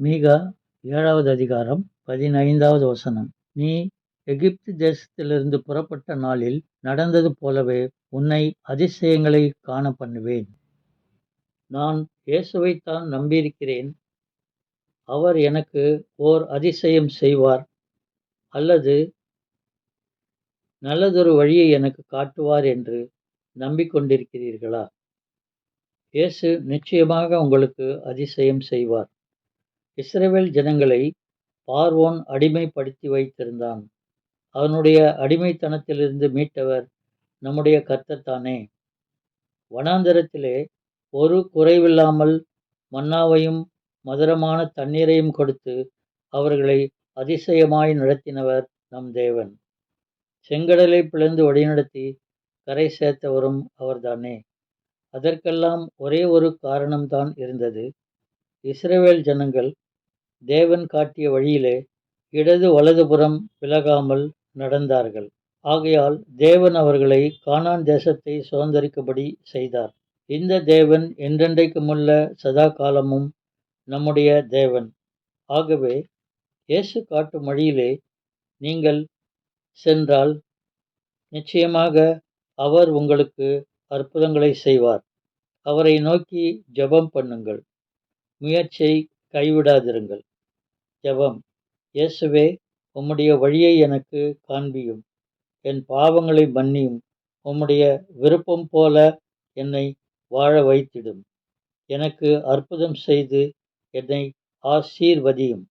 மீகா ஏழாவது அதிகாரம் பதினைந்தாவது வசனம். நீ எகிப்து தேசத்திலிருந்து புறப்பட்ட நாளில் நடந்தது போலவே உன்னை அதிசயங்களை காண பண்ணுவேன். நான் இயேசுவைத்தான் நம்பியிருக்கிறேன். அவர் எனக்கு ஓர் அதிசயம் செய்வார். அல்லது நல்லதொரு வழியை எனக்கு காட்டுவார் என்று நம்பிக்கொண்டிருக்கிறீர்களா? இயேசு நிச்சயமாக உங்களுக்கு அதிசயம் செய்வார். இஸ்ரவேல் ஜனங்களை பார்வோன் அடிமைப்படுத்தி வைத்திருந்தான். அவனுடைய அடிமைத்தனத்திலிருந்து மீட்டவர் நம்முடைய கர்த்தர் தானே. வனாந்தரத்திலே ஒரு குறைவில்லாமல் மன்னாவையும் மதுரமான தண்ணீரையும் கொடுத்து அவர்களை அதிசயமாய் நடத்தினவர் நம் தேவன். செங்கடலை பிளந்து வழிநடத்தி கரை சேர்த்தவரும் அவர்தானே அதற்கெல்லாம் ஒரே ஒரு காரணம்தான் இருந்தது. இஸ்ரவேல் ஜனங்கள் தேவன் காட்டிய வழியிலே இடது வலதுபுறம் விலகாமல் நடந்தார்கள். ஆகையால் தேவன் அவர்களை கானான் தேசத்தை சுதந்திரிக்கும்படி செய்தார். இந்த தேவன் என்றென்றைக்குமுள்ள சதா காலமும் நம்முடைய தேவன். ஆகவே இயேசு காட்டும் வழியிலே நீங்கள் சென்றால் நிச்சயமாக அவர் உங்களுக்கு அற்புதங்களை செய்வார். அவரை நோக்கி ஜெபம் பண்ணுங்கள். முயற்சியை கைவிடாதிருங்கள். ஜெபம். இயேசுவே உம்முடைய வழியை எனக்கு காண்பியும். என் பாவங்களை மன்னியும். உம்முடைய விருப்பம் போல என்னை வாழ வைத்திடும். எனக்கு அற்புதம் செய்து என்னை ஆசீர்வதியும்.